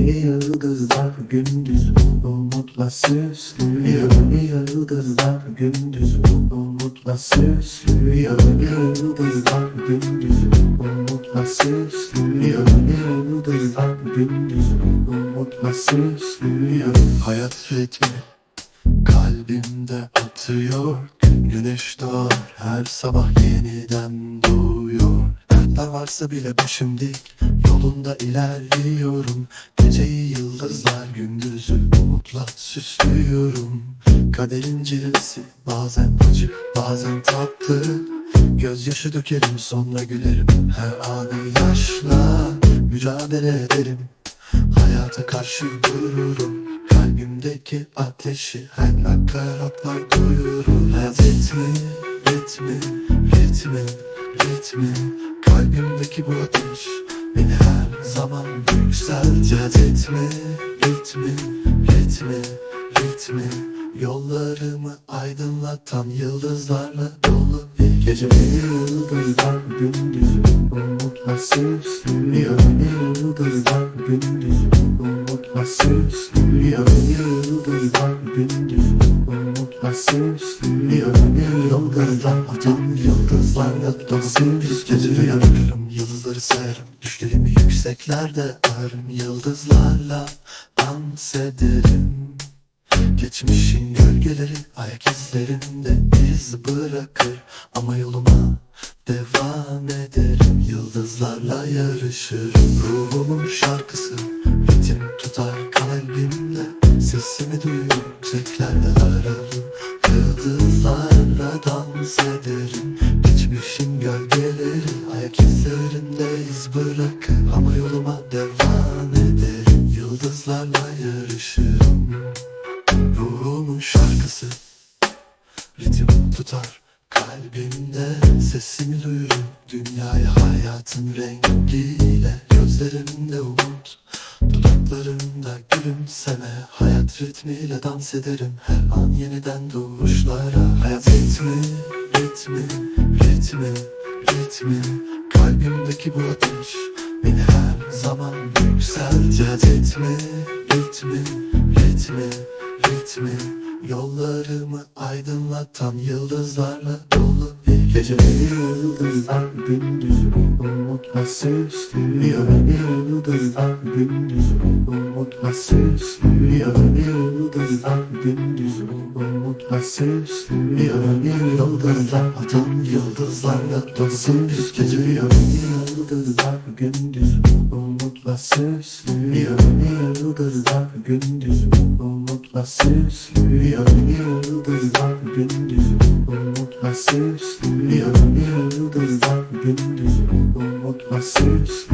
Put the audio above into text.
Yıldızlar gündüz umutla süslüyor. Yıldızlar gündüz umutla süslüyor. Yıldızlar gündüz umutla süslüyor. Yıldızlar gündüz umutla süslüyor. Hayat ritmi kalbimde atıyor. Gün güneş doğar her sabah yeniden doğuyor. Dertler varsa bile başım dik Yolunda ilerliyorum. Geceyi yıldızlar gündüzü umutla süslüyorum. Kaderin cilvesi bazen acı bazen tatlı. Gözyaşı dökerim sonra gülerim. Her anı yaşla mücadele ederim. Hayata karşı dururum Kalbimdeki ateşi her nakaratlar duyurum Hayat ritmi, ritmi, ritmi, ritmi. Kalbimdeki bu ateş beni her zaman yükseltir Hayat ritmi, ritmi, ritmi, ritmi Yollarımı aydınlatan yıldızlarla dolu. Bir gece Yıldızlar gündüz umutla süslüyor Yıldızlar gündüz umutla süslüyor Yıldızlar gündüz umutla süslüyor Yıldızlar atan yıldızlarla dolu. Bir gece Rüyalarım yıldızları severim Düşlerimi yükseklerde ararım Yıldızlarla dans ederim. Geçmişin gölgeleri ayak izlerinde iz bırakır Ama yoluma devam ederim. Yıldızlarla yarışırım Ruhumun şarkısı ritim tutar kalbimde. Sesimi duyuyor yükseklerden ararım Yıldızlarla dans ederim ayak izlerinde iz bırakır Ama yoluma devam ederim Yıldızlarla yarışırım. Ruhumun şarkısı Ritim tutar kalbimde. Sesimi duyurum dünyaya hayatın rengiyle. Gözlerimde umut Dudaklarımda gülümseme. Hayat ritmiyle dans ederim Her an yeniden doğuşlara. Hayat ritmi, ritmi, ritmi, ritmi Kalbimdeki bu ateş Beni her zaman yükseltir Hayat ritmi, ritmi, ritmi, ritmi Yollarımı aydınlatan yıldızlarla dolu bir gece Yıldızlar gündüz umutla süslüyor Yıldızlar gündüz umutla süslüyor Yıldızlar gündüz umutla süslüyor Yıldızlar atan yıldızlarla dolu bir gece Yıldızlar gündüz umutla süslüyor Yıldızlar gündüz umutla süslüyor Yıldızlar gündüz umutla süslüyor Yıldızlar gündüz umutla süslüyor